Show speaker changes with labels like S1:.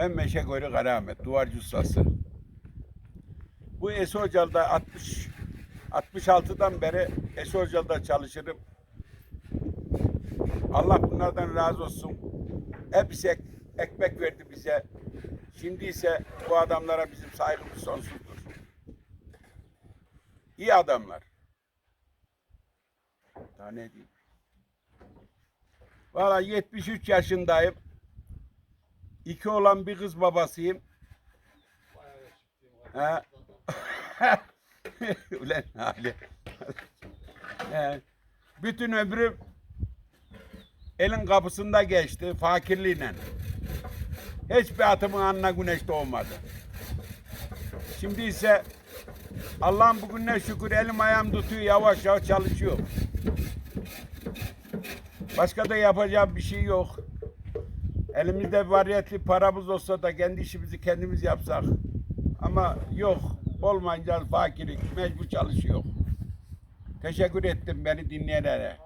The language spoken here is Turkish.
S1: Ben Meşekoylu Karaahmet, duvarcı ustası. Bu Esi Hocalı'da 60 66'dan beri Esi Hocalı'da çalışırım. Allah bunlardan razı olsun. Hepsi ek- ekmek verdi bize. Şimdi ise bu adamlara bizim saygımız sonsuzdur. İyi adamlar. Daha ne diyeyim? Valla 73 yaşındayım. İki olan bir kız babasıyım. Ha. Ulan hali. Bütün ömrüm elin kapısında geçti fakirliğiyle. Hiçbir atımın alnına güneş doğmadı. Şimdi ise Allah'ım bugüne şükür elim ayağım tutuyor yavaş yavaş çalışıyor. Başka da yapacağım bir şey yok. Elimizde variyetli paramız olsa da kendi işimizi kendimiz yapsak. Ama yok. Olmayınca fakirlik mecbur çalışıyor. Teşekkür ettim beni dinleyenlere.